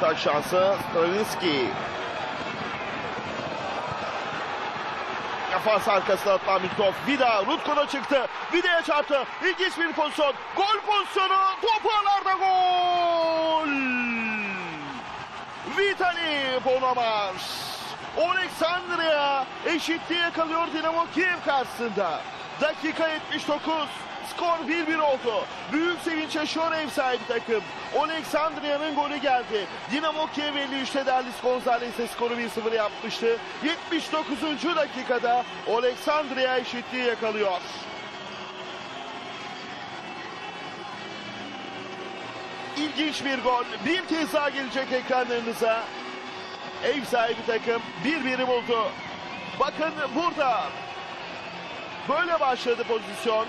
Kontratak şansı Stravinski. Defans arkasına atılan top. Vida Rutko'da çıktı. Vida'ya çarptı. İlginç bir pozisyon. Gol pozisyonu. Top ağlarda gol. Vitali Bonomar. Oleksandria eşitliği yakalıyor Dinamo Kiev karşısında. Dakika 79. Skor 1-1 oldu. Büyük sevinç yaşıyor ev sahibi takım. Oleksandria'nın golü geldi. Dinamo Kiev 53'te Derlis Gonzalez'e skoru 1-0 yapmıştı. 79. dakikada Oleksandria eşitliği yakalıyor. İlginç bir gol. Bir kez daha gelecek ekranlarınıza. Ev sahibi takım bir biri buldu. Bakın burada. Böyle başladı pozisyon.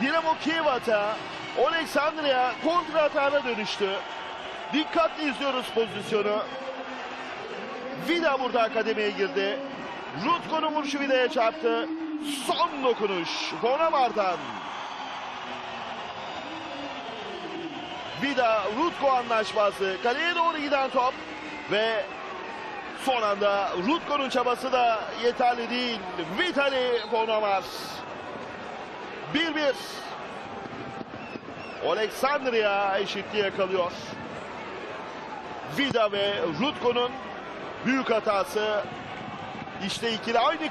Dinamo Kiev atağı. Oleksandria kontra atağına dönüştü. Dikkatli izliyoruz pozisyonu. Vida burada akademiye girdi. Rutko'nun vuruşu Vida'ya çarptı. Son dokunuş. Bonamar'dan. Vida Rutko anlaşması. Kaleye doğru giden top. Ve son anda Rutko'nun çabası da yeterli değil. Vitali Bonomar. 1-1. Oleksandria eşitliği yakalıyor. Vida ve Rutko'nun büyük hatası. İşte ikili aynı